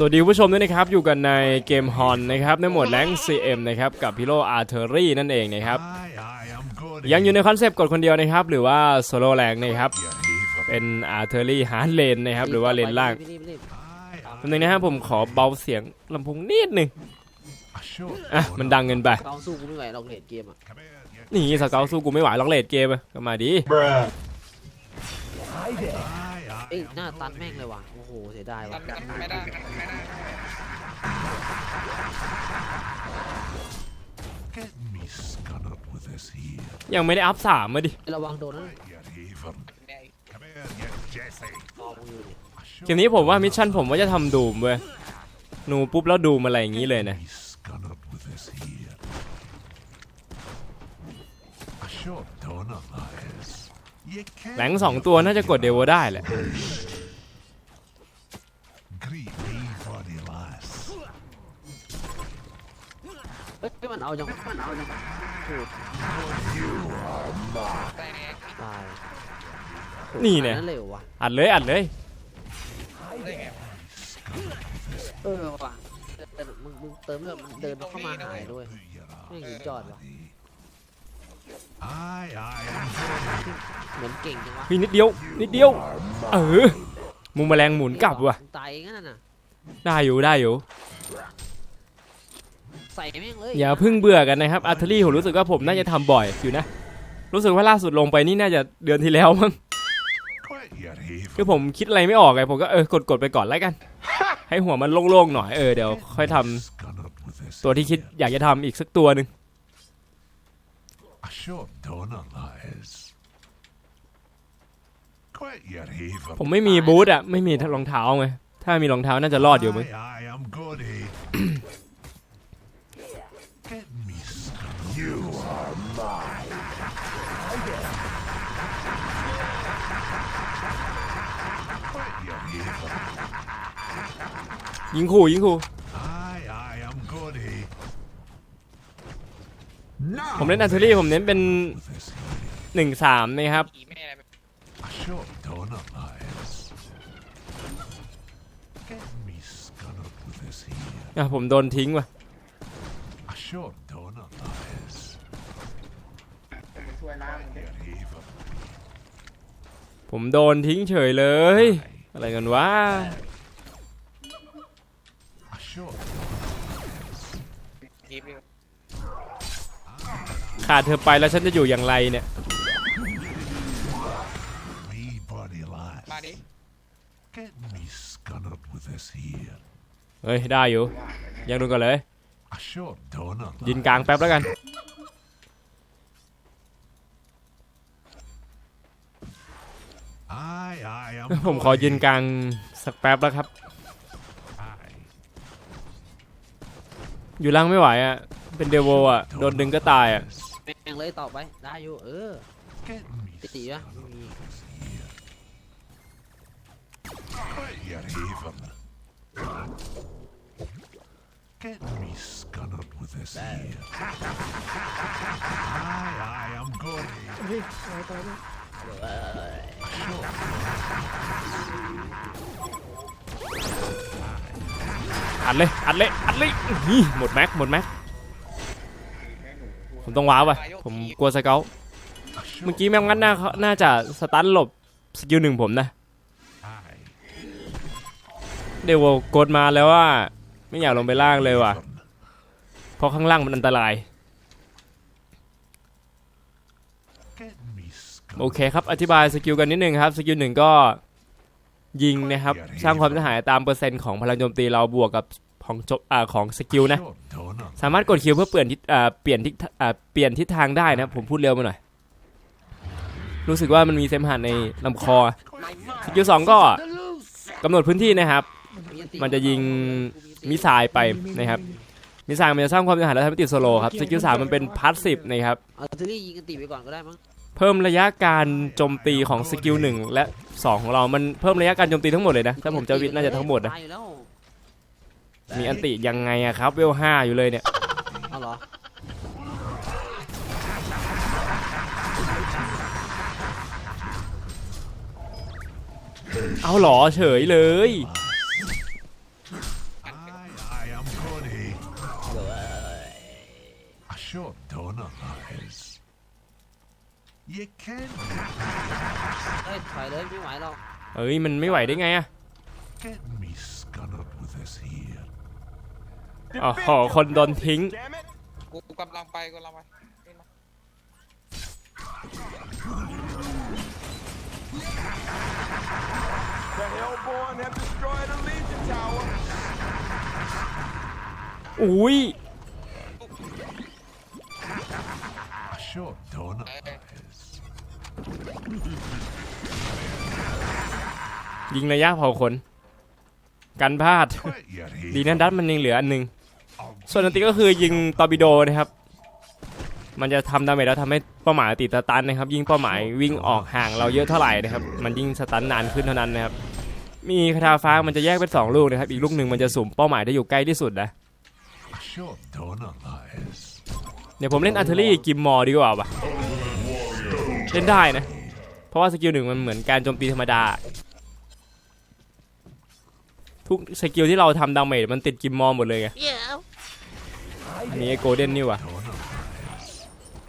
สวัสดีผู้ชมด้วยนะครับ อยู่กันในเกมฮอนนะครับ ในโหมดแรง CM นะครับ กับพิโลอาร์เทอรี่นั่นเองนะครับ ยังอยู่ในคอนเซปต์กดคนเดียวนะครับ หรือว่าโซโล่แรงนะครับ เป็นอาร์เทอรี่ฮาร์ดเลนนะครับ หรือว่าเลนล่างรีบรีบตำแหน่งนะครับผมขอเบาเสียงลำโพงนิดหนึ่งอะมันดังเกินไปเกาสู้กูไม่ไหวหรอกเลดเกมอะนี่สเกลสู้กูไม่ไหวล็อกเลดเกมอะก็มาดี เอ้ยหน้าตันแม่งเลยว่ะ โอ้โห เสียดายตัว่ะนกันไม่ได้ตันไม่ได้ Get me scunnered with this here. ยังไม่ได้อัพสามมาดิ ระวังโดนนะ Get even. ได้ Come here, you Jesse. มองอยู่ดิเกมนี้ผมว่ามิชชั่นผมว่าจะทำดูมเว้ยหนูปุ๊บแล้วดูมอะไรอย่างนี้เลยนะ Me scunnered with this here. A short donut, lies. You แหล can't งสองตัวน่าจะกดเดวได้แหละ greet me, body lass. เฮ้ยมันเอาจังมันเอาจังถูกได้แน่ตายนี่เนี่ยนั่นเร็วว่ะอัดเลยอัดเลยได้ไงเออว่ะเดินมึงมึงเติมเลือดมันเดินเข้ามาหายด้วย Put your arm แม่งยิงจอดว่ะ Aye, aye, I'm เหมือนเก่งจังวะพี่นิดเดียว นิดเดียว เออมุมแมลงหมุนกลับว่ะมึงตายงั้นน่ะได้อยู่ได้อยู่ ใส่แม่งเลยอย่าเพิ่งเบื่อกันนะครับอาร์เทอรี่ผมรู้สึกว่าผมน่าจะทำบ่อยอยู่นะ รู้สึกว่าล่าสุดลงไปนี่น่าจะเดือนที่แล้วมั้ง quit your haven. คือผมคิดอะไรไม่ออกไงผมก็เออกดกดไปก่อนแล้วกัน ให้หัวมันโล่งๆหน่อยเออเดี๋ยวค่อยทำ Scunnered with this ตัวที่คิดอยากจะทำอีกสักตัวหนึ่ง A short donut, lies. Quit your haven. ผมไม่มีบูทอะไม่มีรองเท้าไงถ้ามีรองเท้าน่าจะรอดอยู่มั้ง Aye, aye, I'm good, eh? Get me scunnered. You are mine. Quit your haven. ยิงขู่ยิงขู่ Aye, aye, I'm good, eh? ผมเล่นอัลเทอรี่ผมเน้นเป็นหนึ่งสามนะครับอะไรแบบอะผมโดนทิ้งว่ะผมโดนทิ้งเฉยเลย อะไรกันวะ ค ขาดเธอไปแล้วฉันจะอยู่อย่างไรเนี่ย me body lies. มาดิ Get me scunnered with this here. เฮ้ยได้อยู่ ยังดูก่อนเลย A short donut. ยินกลางแป๊บแล้วกัน Aye, aye, I'm ผมขอยืนกลางสักแป๊บแล้วครับ Aye. อยู่ล่างไม่ไหวอะ เป็นเดวโวอะ โดนดึงก็ตายอะแม่ง เลยต่อไป ได้อยู่ เออปิติวะไม่มีเฮ้ยอ่านดเลย อัดเลย อัดเลยอื้หมดแม็ก หมดแม็ก ผมต้องว้าวว่ะผมกลัวสเกล A เมื่อ short กี้แม่งงั้นน่าน่าจะสตันหลบสกิลหนึ่งผมนะ aye. เดวโวกดมาแล้วว่า ไม่อยากลงไปล่างเลยว่ะ Haven. เพราะข้างล่างมันอันตราย Get me scunnered. โอเคครับ อธิบายสกิลกันนิดนึงครับ สกิลหนึ่งก็ยิงนะครับ สร้างความเสียหายตามเปอร์เซ็นต์ของพลังโจมตีเราบวกกับ ของจบอ่าของสกิลนะ Short donut. สามารถกดคิวเพื่อเปลี่ยนทิศอ่าเปลี่ยนทิศอ่าเปลี่ยนทิศทางได้นะครับผมพูดเร็วไปหน่อย รู้สึกว่ามันมีเซมหันในลำคอ สกิลสองก็กำหนดพื้นที่นะครับ มันจะยิงมิสไซล์ไปนะครับมิสไซล์มันจะสร้างความเสียหายและทำให้ติดโซโลครับสกิลสามมันเป็นพาสซีฟนะครับเอาอาร์เทอรี่ยิงกันตีไปก่อนก็ได้มั้งเพิ่มระยะการโจมตีของสกิลหนึ่งและสองของเรา มันเพิ่มระยะการโจมตีทั้งหมดเลยนะ ถ้าผมจะวิทย์น่าจะทั้งหมดนะ ตายอยู่แล้ว มีอันติยังไงอะครับเวลห้าอยู่เลยเนี่ยเอาหรอเอาหรอเฉยเลยเฮ้ยถอยเลยไม่ไหวหรอกเอ้ยมันไม่ไหวได้ไงอะ อ๋อโหคนโดนทิ้ง กูกำลังไปกูกำลังไปนี่มาอุ้ย Short done. เอ้ยยิงระยะเผาขนกันพลาด Quit your ดี heat. นะดัตมันยังเหลืออันหนึง ส่วนอันติก็คือยิงตอร์ปิโดนะครับ มันจะทำดาเมจแล้วทำให้เป้าหมายติดสตันนะครับ ยิ่งเป้าหมายวิ่งออกห่างเราเยอะเท่าไหร่นะครับ มันยิ่งสตันนานขึ้นเท่านั้นนะครับ มีคาถาฟ้ามันจะแยกเป็นสองลูกนะครับ อีกลูกหนึ่งมันจะสุ่มเป้าหมายได้อยู่ใกล้ที่สุดนะ I sure don't lies. เดี๋ยวผมเล่นอาร์เทอรี่กิมมอร์ดีกว่าว่ะเล่นได้นะ เพราะว่าสกิลหนึ่งมันเหมือนการโจมตีธรรมดา ทุกสกิลที่เราทำดาเมจมันติดกิมมอร์หมดเลยไงเดี๋ยว อันนี้โกลเด้นนี่ว่ะ Don't lies.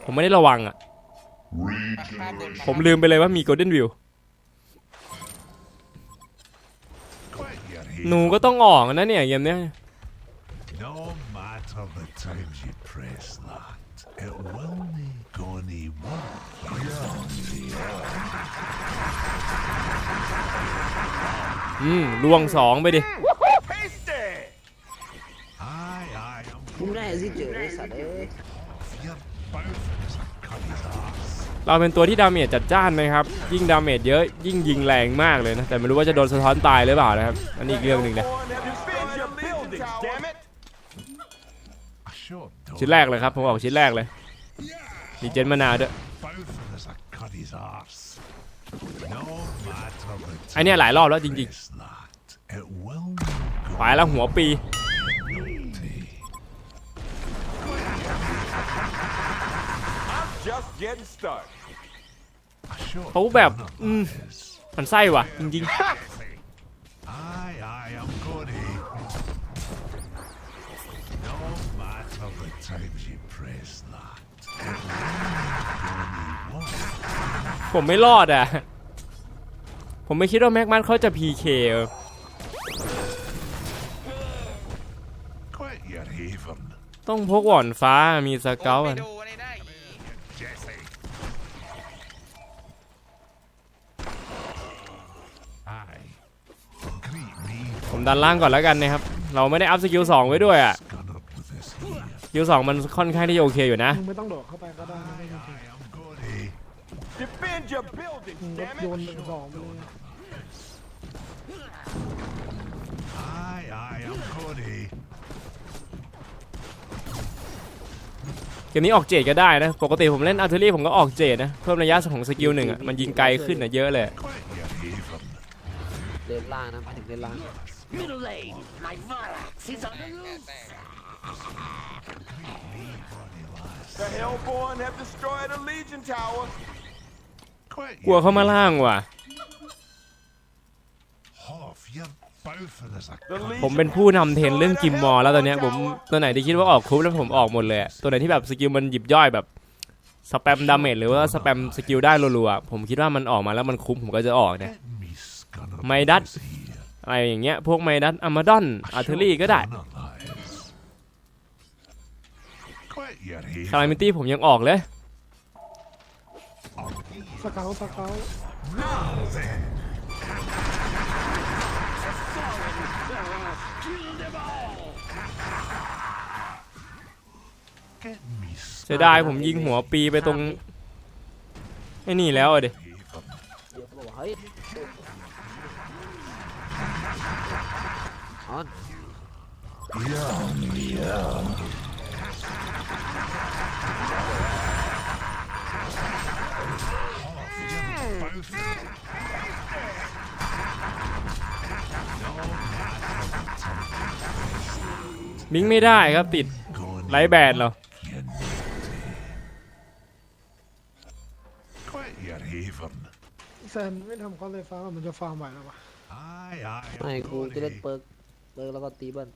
ผมไม่ได้ระวังอะข้ามบนผมลืมไปเลยว่ามีโกลเด้นวิว Quit your heat. หนูก็ต้องออกนะเนี่ยเกมเนี้ย No matter the times you press that, it will be gonna work. อืมลวงสองไปดิ เราเป็นตัวที่ดาเมจจัดจ้านนะครับ ยิ่งดาเมจเยอะยิ่งยิงแรงมากเลยนะ แต่ไม่รู้ว่าจะโดนสะท้อนตายหรือเปล่านะครับ อันนี้อีกเรื่องหนึ่งนะ Hellborn have destroyed your building, damn it! I sure don't. ชิ้นแรกเลยครับ ผมออกชิ้นแรกเลยดีเจนมานาวด้วย Mouth is a cunny's arse. No matter the ไอเนี้ยหลายรอบแล้วจริง press that, it will be ๆไปแล้วหัวปี Just getting started. I sure เขาแบบ don't อืม lies. มันไส้ว่ะ จริง Aye, aye, I'm gonna. No matter the times you press that, it will be work. ๆผมไม่รอดอะ ผมไม่คิดว่าแม็กมันเขาจะ PK Quit your haven, ต้องพกหว่อนฟ้ามีสเกลไปอะดูนี่ได้อี Jesse. Aye. Greet me, ผมดันล่างก่อนแล้วกันนะครับ เราไม่ได้อัพสกิลสองไว้ด้วยอะสกิลสองมันค่อนข้างที่จะโอเคอยู่นะมึงไม่ต้องโดดเข้าไปก็ได้นะไม่จริง Aye, I'm gonna. Defend your building, มึงก็ damn โย it! นหนึ่งสองไปเลย Aye, aye, I'm gonna. เกมนี้ออกเจดก็ได้นะ ปกติผมเล่นอาร์เทอรี่ผมก็ออกเจดนะ เพิ่มระยะของสกิลหนึ่งอะ มันยิงไกลขึ้นอะเยอะเลย Quit your haven. เดินล่างนะมาถึงเดินล่าง Middle lane, my Varax is on the แก่แตก The Hellborn have destroyed a Legion Tower. Quit กลัว your เข้ามาล่างว่ะ Hoff, you're bouncing as a The Legion ผมเป็นผู้นำเทรนเรื่องกิมมอร์แล้วตอนเนี้ยผมตัวไหนที่คิดว่าออกครบแล้วผมออกหมดเลยอะตัวไหนที่แบบสกิลมันหยิบย่อยแบบสแปมดาเมจหรือว่าสแปมสกิลได้รัวๆอะผมคิดว่ามันออกมาแล้วมันคุ้มผมก็จะออกเนี่ย Get me scunner My อะไรอย่างเงี้ย พวกไมดัสอามาดอนอาร์เทอรี่ก็ได้คารามิตี้ผมยังออกเลยสเกลสเกลเสียดายผมยิงหัวปีไปตรงไอ้นี่แล้วอะดิ haven. เดี๋ย วบอกว่าเฮ้ยออนบิงไม่ได้ครับติด Gonna ไลท์แบนเรา you Quit your haven. แซนไม่ทำคอนเลยฟ้ามันจะฟาร์มไหวแล้ววะ Aye, aye. ไม่ I'm กูจะเล่น gonna. เปิร์ก เปิร์กแล้วก็ตีเบิ้ล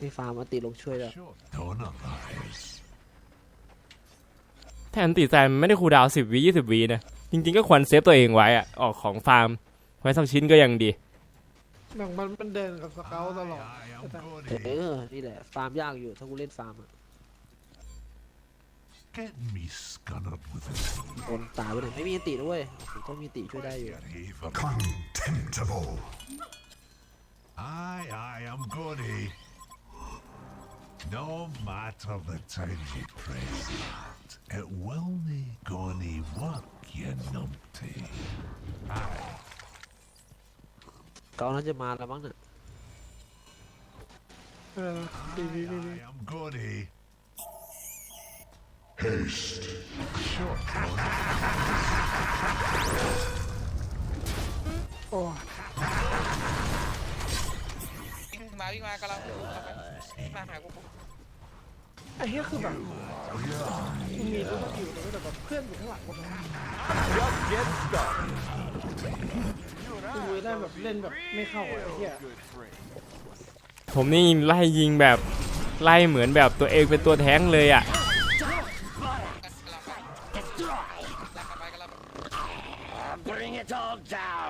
มีฟาร์มมาติลงช่วยด้วย Sure, don't lies. แทนติแซมไม่ได้คูลดาวสิบวิยี่สิบวินะ จริงๆก็ควรเซฟตัวเองไว้อะออกของฟาร์ม ไว้สักชิ้นก็ยังดีแบบมันมันเดินกับสเกลตลอด I am เอ going อนี่แหละ ฟาร์มยากอยู่ ถ้ากูเล่นฟาร์มอะ Get me scunnered with this คนตายไปหนึ่งไม่มีอันติด้วยผมต้องมีอันติช่วยได้อยู่ haven. Contemptible. Aye, aye, I'm goody. No matter the time you press that, it will nae gony work, you numpty. Aye, เกาน่าจะมาแล้วมั้งเนี่ย เออดีดีดีดี I am goody. Haste. Sure, Tony. โอ้ย วิ่ง มาวิ่งมากำลังมาหากูไอ้เหี้ยคือแบบมึงมีตัวสกิลแต่ว่าแบบเพื่อนอยู่ข้างหลังหมดเลย Just get started. กูได้แบบเล่นแบบไม่เข้าอะไอ้เหี้ย Good friend. ผมนี่ไล่ยิงแบบไล่เหมือนแบบตัวเองเป็นตัวแท้งเลยอะ Destroy. กำลังไปกำลังไป Bring it all down.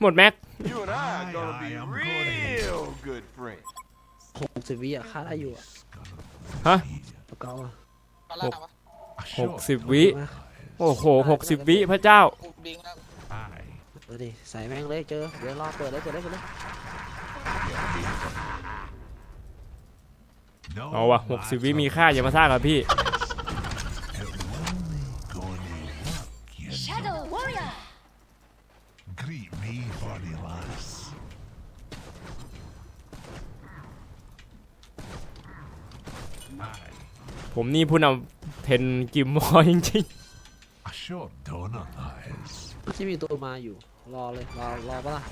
หมดแม็ก You and I are gonna Aye, be aye, I'm real good friends. หกสิบวิอะค่าได้อยู่อะฮะเกาอะมาล่าวะ A หก short สิบวิ มาโอ้โหหกสิบวิพระเจ้า กูบิงแล้ว Aye. เออดิใส่แม่งเลยเจอเดี๋ยวรอเปิดเลยเปิดเลยเปิดเลย No เอาวะหกสิบวิมีค่าอย่ามาซ่ากับพี่ It will nae gony work, you Shadow Warrior. Greet me, bonny lass. Aye, ผมนี่ผู้นำเทรนกิมมอจริง a short donut, that is. ที่มีตัวมาอยู่ รอเลย รอรอปะล่ะ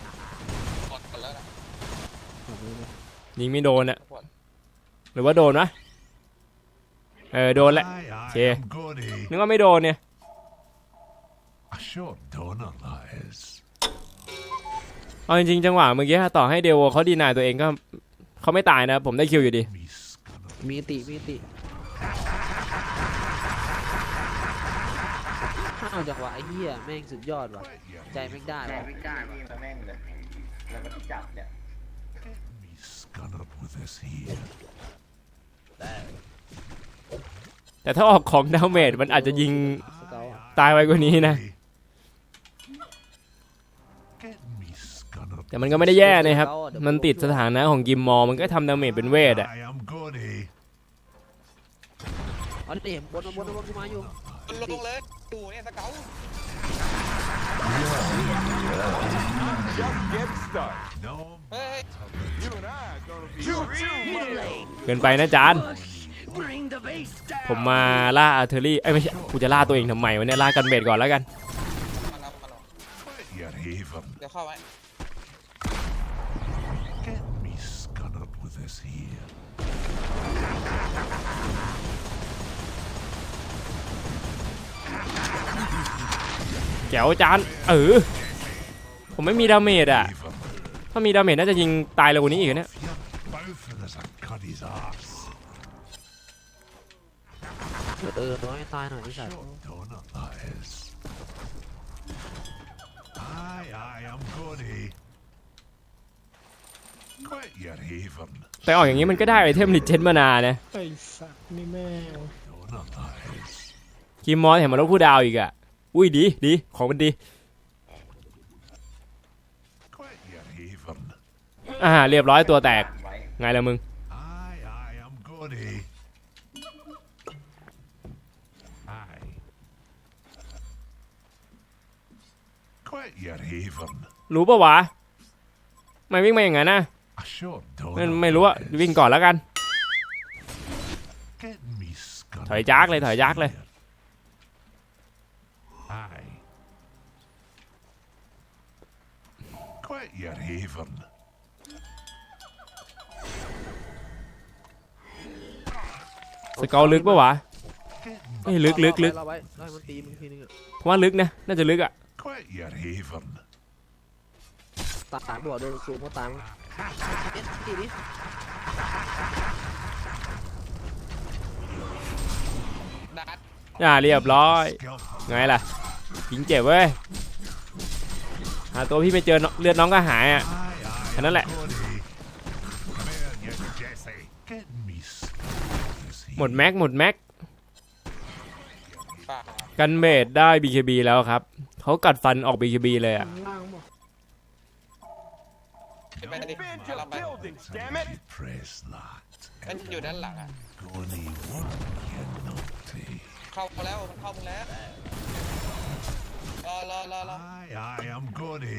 หมดกันแล้วนะรอเลยนะๆยิงไม่โดนอะหมดหรือว่าโดนวะเออโดนแหละ Aye, aye, Okay. I'm goody. นึกว่าไม่โดนเนี่ย A short donut, that is. เอาจริงๆจังหวะเมื่อกี้ต่อให้เดวเขาดีนายตัวเองก็เขาไม่ตายนะ ผมได้คิวอยู่ดี Me scunner. มีอันติ มีอันติห้าวจังหวะไอ้เหี้ยแม่งสุดยอดว่ะ ใจแม่งได้ว่ะไม่กล้าพี่มาแม่งเลยแล้วก็จับเนี่ย Me scunner with this here. แต่ถ้าออกของดาเมจมันอาจจะยิงสเกลอะตายไวกว่านี้นะ Get me scunner. แต่มันก็ไม่ได้แย่นะครับ มันติดสถานะของกิมมอร์มันก็ทำดาเมจเป็นเวทอะ I am goody. อ๋อนี่เห็นบนบนบนกูมาอยู่ ลงเลยดูเนี่ยสเกล Just get started. No เฮ้ย You and I are gonna be real Middle lane. เกินไปนะจาน Bring the base ผม down. มาล่าอาร์เทอรี่ เอ้ยไม่ใช่ กูจะล่าตัวเองทำไมวะเนี่ยล่ากันเบดก่อนแล้วกัน มาแล้วมาแล้ว Quit your haven. เดี๋ยวเข้าไว้ จ๋วจานเออผมไม่มีดาเมจอะ Haven. ถ้ามีดาเมจน่าจะยิงตายเร็วกว่านี้อีกเนี่ย You're boughing as a cuddy's arse. เออน้อยตายหน่อยไอ้สัตว์ Short donut, that is. Aye, aye, I'm goody. Quit your haven. แต่ออกอย่างนี้มันก็ได้ไอเทมลิเจนมานานะไอ้สัตว์นี่แม่ง Donut, that is. กิมมอร์เห็นมันลดผู้ดาวอีกอะ อุ้ยดีดีของมันดี อ่าเรียบร้อยตัวแตก ไงล่ะมึง รู้ปะวะไม่วิ่งมาอย่างนั้นนะไม่ไม่รู้อะวิ่งก่อนแล้วกัน ถอยจากเลยถอยจากเลย eerheven. Ủa, กอลึกปะวะ เฮ้ยลึกลึกลึกเว้านาลึกนะ น่าจะลึกอะ Quite ตาตาบอกโดนสูงพอตั้อ่าเรียบร้อยไงล่ะยิงเจ็บเว้ย หาตัวพี่ไม่เจอน้องเลือดน้องก็หายอะ Aye, aye, Can I let- Cody. Come here, you Jesse. Get me skills หมดแม็กหมดแม็กป่ากันเบดได้ BKB แล้วครับ เขากัดฟันออก BKB เลยอะข้างล่างบอกขึ้นไปดิ Defend กำลั your งไป buildings, damn it! Press that. มันอยู่ด้านหลังอะ Gonna work, you numpty. เข้าแล้วมันเข้ามึงแล้ว รอรอรอรอ Aye, aye, I'm gonna.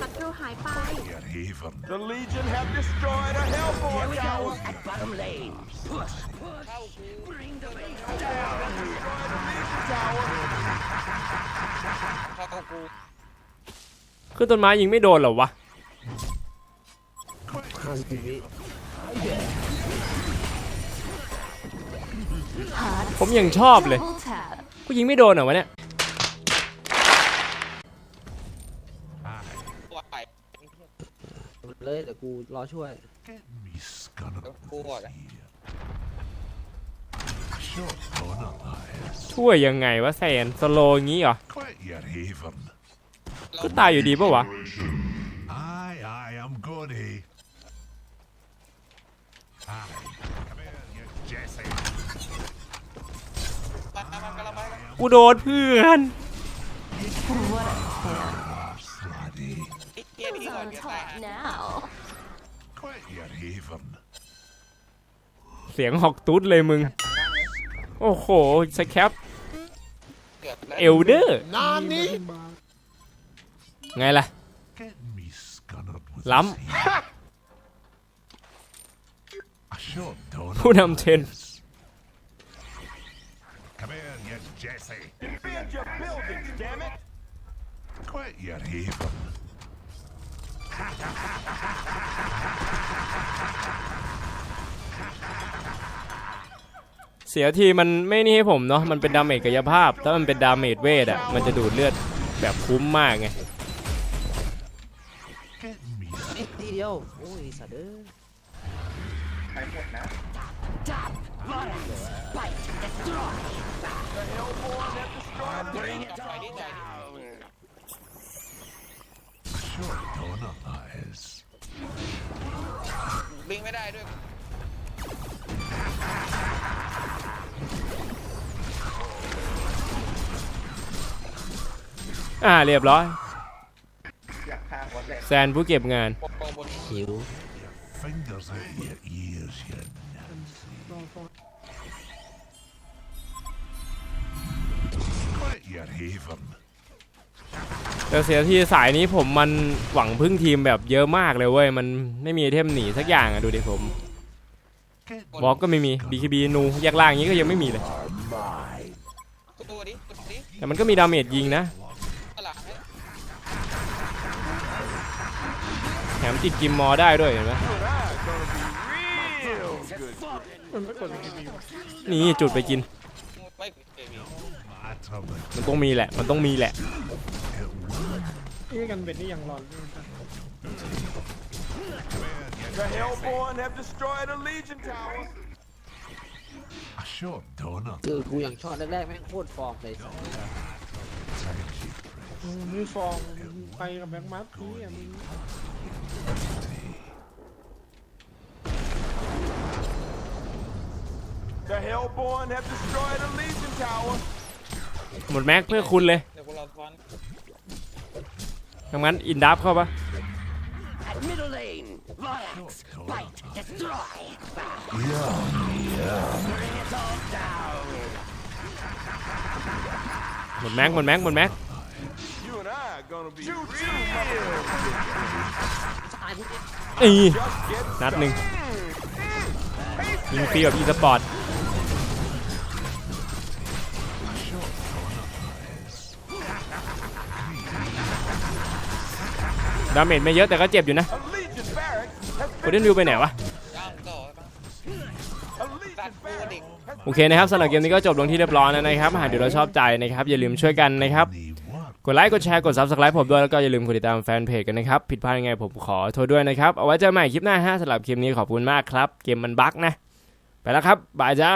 ศัตรูหายไป Your haven. The Legion have destroyed a Hellborn tower! At bottom lane. เข้ากู Bring the base Destroyed a Legion tower! เข้ากูขึ้นต้นไม้ยิงไม่โดนเหรอวะห้าสิบวิผมยังชอบเลยกูยิงไม่โดนเหรอวะเนี่ย ตัวไป เลยแต่กูรอช่วย Get me scunner Go on. here. Short donut, that is. ช่วยยังไงวะแซนสโลว์อย่างงี้เหรอ Quit your haven. ก็ตายอยู่ดีปะวะ Aye, aye, I'm gonna. Aye. Come here, you Jesse. มามามากำลังไปกูโดนเพื่อน Sladdy. ไอ้เกียร์นี่ก่อนเดี๋ยวตายฮะ Quit your haven. เสียงหอกตุ๊ดเลยมึง โอ้โหสแคปเกือบแล้วเอลเดอร์นานนี้ไงล่ะ Get me scunnered with Lắm. this here. A short donut. ผู้นำเทรน that is. Come here, you Jesse. Defend your buildings, damn it! Quit your haven. เสียทีมันไม่นี่ให้ผมเนาะมันเป็นดาเมจกายภาพ ถ้ามันเป็นดาเมจเวทอะมันจะดูดเลือดแบบคุ้มมากไง Get me เอ็ดตีเดียวโอ้ยสัตว์เอ้ยไปหมดนะ Bite. Destroy. The Hellborn have destroyed a Bring it ไปดิ all ใจดิ down. a short donut, that is. วิ่งไม่ได้ด้วย อ่าเรียบร้อยอยากฆ่าวัดเลยแซนผู้เก็บงาน ปกป้องบน หิว Fingers out your ears, you รอฟอง Quit your haven. แต่เสียทีสายนี้ผมมันหวังพึ่งทีมแบบเยอะมากเลยเว้ย มันไม่มีไอเทมหนีสักอย่างอะดูดิผม Get วอลก็ไม่มี BKB นูแยกล่างอย่างนี้ก็ยังไม่มีเลยตัวดิตัวดิแต่มันก็มีดาเมจยิงนะข้างหลังให้แถมติดกิมมอร์ได้ด้วยเห็นไหมนี่จุดไปกิน ไม่เกมีมันต้องมีแหละ มันต้องมีแหละ นี่กันเบ็ดนี่ยังร้อนเลยครับ The Hellborn have destroyed a Legion tower! A short donut. คือกูอย่างชอบแรกๆแม่งโคตรฟอร์มเลย Tidy มึงไม่ฟองไปกับแบงค์มัดพี่อะมึง The Hellborn have destroyed a Legion tower! หมดแม็กเพื่อคุณเลย เดี๋ยวกูรอฟอนทำงั้นอินดับเข้าปะ At middle lane. Vortex. Bite. Destroy. Yeah, Bring it all down. หมดแม็กหมดแม็กหมดแม็ก You and I are gonna be real ตายพวกนี้อี just get นัดหนึ่งยิงฟรีแบบอีสปอร์ต ดาเมจไม่เยอะแต่ก็เจ็บอยู่นะโคเดนวิวไปไหนวะ โอเคนะครับสำหรับเกมนี้ก็จบลงที่เรียบร้อยแล้วนะครับ หากดี๋ยวเราชอบใจนะครับ อย่าลืมช่วยกันนะครับ กดไลค์ กดแชร์ กด subscribe ผมด้วย แล้วก็อย่าลืมกดติดตามแฟนเพจกันนะครับ ผิดพลาดยังไงผมขอโทษด้วยนะครับ เอาไว้เจอกันใหม่คลิปหน้าฮะสำหรับคลิปนี้ขอบคุณมากครับ เกมมันบั๊กนะ ไปแล้วครับ บายจ้า